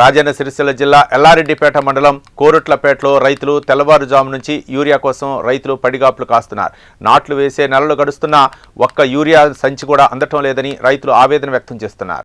రాజన్న సిరిసిల్ల జిల్లా ఎల్లారెడ్డిపేట మండలం కోరుట్లపేటలో రైతులు తెల్లవారుజాము నుంచి యూరియా కోసం రైతులు పడిగాపులు కాస్తున్నారు. నాట్లు వేసే నెలలు గడుస్తున్నా ఒక్క యూరియా సంచి కూడా అందటం లేదని రైతులు ఆవేదన వ్యక్తం చేస్తున్నారు.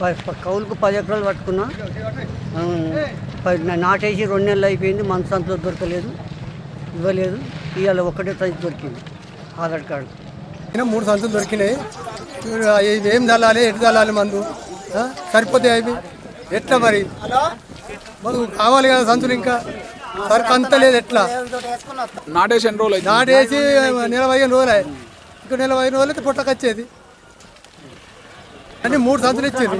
ప- కౌలుకు పది ఎకరాలు పట్టుకున్నా. నాటేసి రెండు నెలలు అయిపోయింది మన సంతలో దొరకలేదు ఇవ్వలేదు. ఇవాళ ఒకటే సైజు దొరికింది ఆధార్ కార్డు. అయినా మూడు సంచులు దొరికినాయి. ఏం చల్లాలి ఎటు చల్లాలి మందు? సరిపోతే అవి? ఎట్లా మరి? కావాలి కదా సంచులు ఇంకా? సరుకు అంత లేదు ఎట్లా? నాటేసి ఎన్ని రోజులు అయింది నాటేసి నెల పదిహేను రోజులు. ఇంకా నెల పదిహేను రోజులు అయితే పుట్టకు వచ్చేది అని మూడు సంవత్సరాలు ఇచ్చింది